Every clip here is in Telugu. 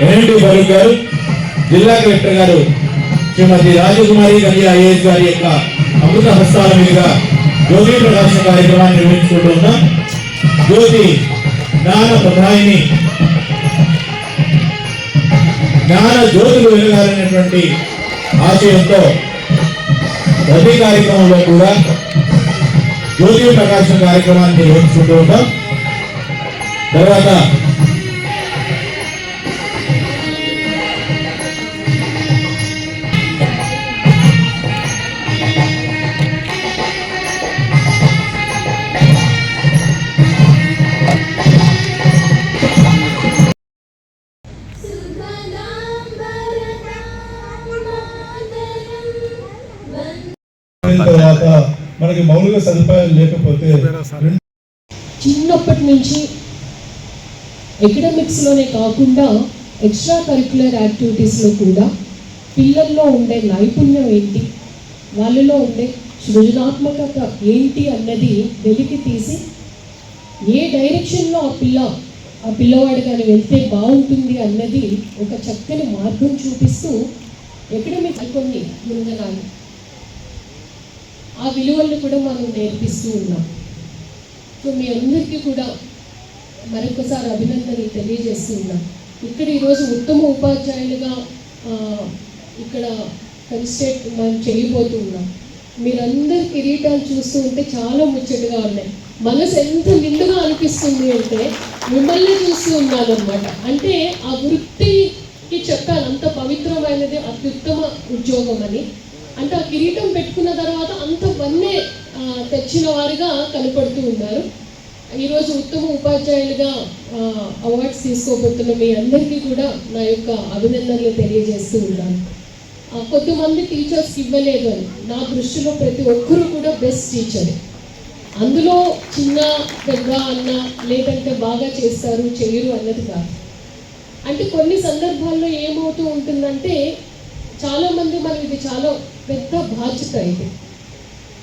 ఎన్ఎండి ఫరూక్ గారు జిల్లా కలెక్టర్ గారు శ్రీమతి రాజకుమారి గంజి ఐఏఎస్ గారి యొక్క అమృత హస్తాల మీదుగా జ్యోతి ప్రకాశ కార్యక్రమాన్ని నిర్వహించుకుంటూ ఉన్నాం. జ్యోతి జ్ఞాన ప్రధాయిని జ్ఞాన జ్యోతులు వెలగాలనేటువంటి ఆశయంతో ప్రతి కార్యక్రమంలో కూడా జ్యోతి ప్రకాశం కార్యక్రమాన్ని నిర్వహించుకుంటూ ఉంటాం తర్వాత అయిన తర్వాత మనకి మౌలిక సదుపాయాలు లేకపోతే చిన్నప్పటి నుంచి ఎకడమిక్స్లోనే కాకుండా ఎక్స్ట్రా కరిక్యులర్ యాక్టివిటీస్లో కూడా పిల్లల్లో ఉండే నైపుణ్యం ఏంటి? వాళ్ళలో ఉండే సృజనాత్మకత ఏంటి అన్నది వెలికి తీసి ఏ డైరెక్షన్లో ఆ పిల్ల ఆ పిల్లవాడు కానీ వెళ్తే బాగుంటుంది అన్నది ఒక చక్కని మార్గం చూపిస్తూ ఎకడమిక్స్ కొన్ని ముందనాలు ఆ విలువలను కూడా మనం నేర్పిస్తూ ఉన్నాం. సో మీ అందరికీ కూడా మరొకసారి అభినందనలు తెలియజేస్తూ ఉన్నాం. ఇక్కడ ఈరోజు ఉత్తమ ఉపాధ్యాయులుగా ఇక్కడ కన్స్టేట్ మనం చేయబోతూ ఉన్నాం. మీరందరి కిరీటాలు చూస్తూ ఉంటే చాలా ముచ్చటగా ఉన్నాయి. మనసు ఎంత నిండుగా అనిపిస్తుంది అంటే మిమ్మల్ని చూస్తూ ఉన్నాను అనమాట అంటే ఆ వృత్తికి చెప్పాలంత అంత పవిత్రమైనది అత్యుత్తమ ఉద్యోగం అని అంటే ఆ కిరీటం పెట్టుకున్న తర్వాత అంత వన్నే తెచ్చిన వారుగా కనపడుతూ ఉన్నారు. ఈరోజు ఉత్తమ ఉపాధ్యాయులుగా అవార్డ్స్ తీసుకోబోతున్న మీ అందరికీ కూడా నా యొక్క అభినందనలు తెలియజేస్తూ ఉన్నాను. కొంతమంది టీచర్స్ ఇవ్వలేదు అని. నా దృష్టిలో ప్రతి ఒక్కరూ కూడా బెస్ట్ టీచరే. అందులో చిన్న పెద్ద అన్న లేదంటే బాగా చేస్తారు చేయరు అన్నది కాదు. అంటే కొన్ని సందర్భాల్లో ఏమవుతూ ఉంటుందంటే చాలామంది మనం ఇది చాలా పెద్ద బాధ్యత ఇది.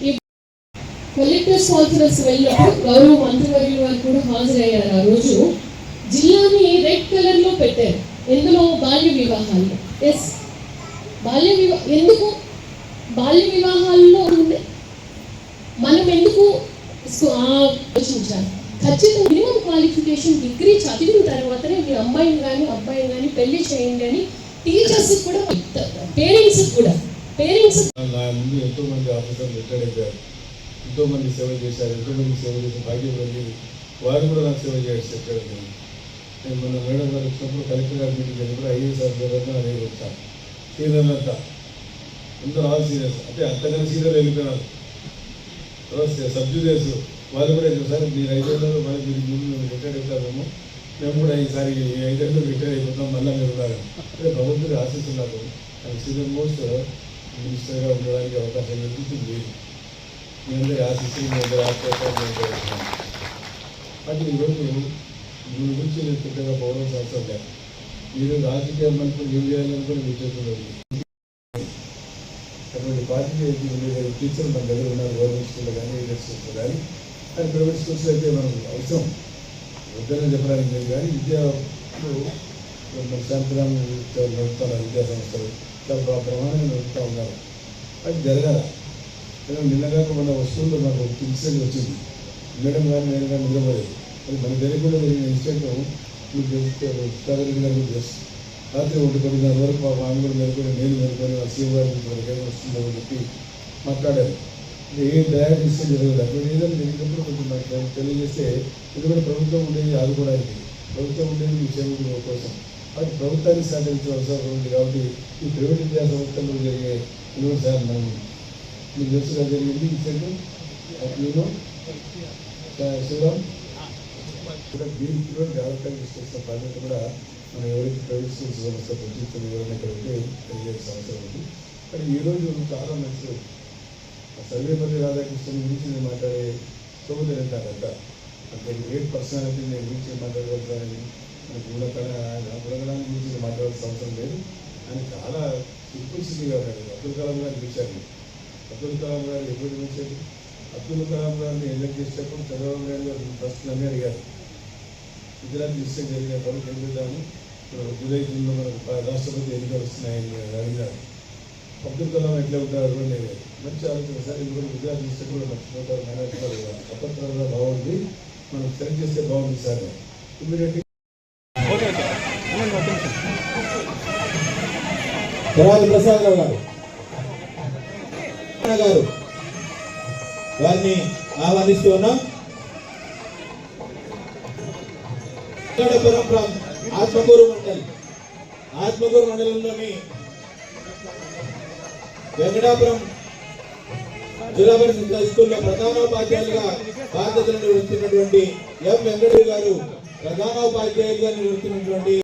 ఈ కలెక్టర్స్ కాన్ఫరెన్స్ వెళ్ళినప్పుడు గౌరవ మంత్రివర్యుల వారు కూడా హాజరయ్యారు ఆ రోజు. జిల్లాని రెడ్ కలర్లో పెట్టారు. ఎందులో? బాల్య వివాహాల్లో. ఎస్ బాల్య వివాహ ఎందుకు? బాల్య వివాహాల్లో ఉంది మనం ఎందుకు ఆలోచించాలి. ఖచ్చితంగా మినిమం క్వాలిఫికేషన్ డిగ్రీ చదివిన తర్వాతనే మీ అమ్మాయిని కానీ అబ్బాయిని కానీ పెళ్ళి చేయండి అని టీచర్స్ కూడా పేరెంట్స్ కూడా. పేరెంట్స్ నా ముందు ఎంతో మంది ఆఫీసర్లు రిటైర్ అయిపోయారు. ఎంతో మంది సేవ చేశారు ఎంతో మంది సేవ చేసిన భాగ్యం ఉంది వారు కూడా నాకు సేవ చేయాల్సి చెప్పారు నేను నేను మొన్న మేడం గారు వచ్చినప్పుడు కలెక్టర్ గారి మీటింగ్ వెళ్ళినప్పుడు ఐఏఎస్ ఆఫీసర్ అదే వచ్చాను సీనియర్లు అంతా. అందరూ ఆల్ సీనియర్స్ అంటే అంతకన్నా సీనియర్లు వెళ్ళిపోయినారు. తర్వాత సబ్ జూనియర్స్ వాళ్ళు కూడా సార్ మీరు ఐదేళ్ళలో మళ్ళీ మీరు ముందు మేము రిటైర్ అవుతారేమో. మేము కూడా ఈసారి ఈ ఐదేళ్ళు రిటైర్ అయిపోతాం మళ్ళీ మీరు ఉన్నారు అంటే భగవంతుడి ఆశిస్తున్నారు నాకు. సీనియర్ మోస్ట్ మినిస్టర్గా ఉండడానికి అవకాశం కల్పించింది మీ అందరి ఆశిస్తూ మీ అందరి ఆశిస్తాను అది ఈరోజు మీ గురించి నేను పెద్దగా పౌరం అవసరం లేదు మీరు రాజకీయ మంత్రులు ఏం చేయాలనుకుని మీ చేతుల్లో అటువంటి పార్టీ టీచర్లు మన దగ్గర ఉన్నారు గవర్నమెంట్ స్కూల్లో కానీ ఇంటర్ స్కూల్లో కానీ కానీ ప్రైవేట్ స్కూల్స్ అయితే మనకు అవసరం. వద్దనే చెప్పడానికి లేదు కానీ విద్యలో మన శాంతిరామ్ నడుపుతారు విద్యా సంస్థలు చాలా ప్రమాణంగా నడుపుతూ ఉన్నారు అది జరగాల. నేను నిన్నగాక మన వస్తువులు నాకు ఇన్సిడెంట్ వచ్చింది. మేడం కానీ నేను కానీ నిలబడేది అది మన తెలియకుండా జరిగిన ఇన్సిడెంట్ మీకు తెలుసు సుధాకర్ రాత్రి ఒకటి తొమ్మిదిన్నర వరకు మా ఆమె కూడా మేలుకొని నేను మేలుకొని ఆ సీఎం గారు నుంచి వస్తుందో చెప్పి మాట్లాడారు. ఏ డైరెక్ట్ ఇస్తే జరగదు అక్కడ ఏదైనా జరిగినప్పుడు కొంచెం నాకు తెలి- తెలియజేస్తే ఎందుకంటే ప్రభుత్వం ఉండేది ఆదుకోవడానికి ప్రభుత్వం ఉండేది మీ సేవకుల కోసం. అది ప్రభుత్వాన్ని సహకరించిన అవసరం ఉంది కాబట్టి ఈ ప్రైవేట్ విద్యా సంస్థల్లో జరిగే ఇదిగో సార్ మనం మీకు తెలుసుగా జరిగింది ఇచ్చాడు నేను శివరాం కూడా దీనికి కూడా డెవలప్మెంట్ తీసుకొస్తున్న బాధ్యత కూడా మనం ఎవరైతే ప్రైవేట్ స్కూల్స్ సంస్థ ప్రతిస్తుంది ఎవరైనా ఇక్కడ తెలియాల్సిన అవసరం ఉంది. కానీ ఈరోజు చాలా మంచి సర్వేపల్లి రాధాకృష్ణ గురించి నేను మాట్లాడే సోదరు అంటారంట అంటే గ్రేట్ పర్సనాలిటీ నేను గురించి మాట్లాడగలుగుతానని మనకు గుణకణ గురించి మాట్లాడాల్సిన అవసరం లేదు ఆయన చాలా సింపుల్సిటీగా ఉన్నాడు అబ్దుల్ కలాం గారిని చూశాను అబ్దుల్ కలాం గారు ఎప్పుడు పిలిచారు అబ్దుల్ కలాం గారిని ఎలక్ట్ చేసేటప్పుడు చంద్రబాబు నాయుడు గారు ఫస్ట్ అడిగారు గుజరాత్ జరిగిన పనులు ఏం చేద్దాము ఇప్పుడు జూలై జూన్లో మనకు రాష్ట్రపతి ఎన్నికలు వస్తున్నాయని అడిగారు అడిగినారు అబ్దుల్ కలాం ఎట్లా ఉంటారు కూడా మంచి ఆలోచన సార్ ఇది కూడా విద్యార్థి కూడా మర్చిపోతారు మేనేజ్ అపత్రంగా బాగుంది మనం సెలెక్ట్ చేస్తే బాగుంది సార్ ఇమీడియట్గా తర్వాత ప్రసాదరావు గారు. గారు వారిని ఆహ్వానిస్తూ ఉన్నాం. వెంకటపురం ఫ్రమ్ ఆత్మకూరు మండలి ఆత్మకూరు మండలంలోని వెంకటాపురం జిల్లా పరిషత్ హై స్కూల్లో ప్రధానోపాధ్యాయులుగా బాధ్యతలు నిర్వహిస్తున్నటువంటి ఎం వెంకటయ్య గారు ప్రధానోపాధ్యాయులుగా నిర్వహిస్తున్నటువంటి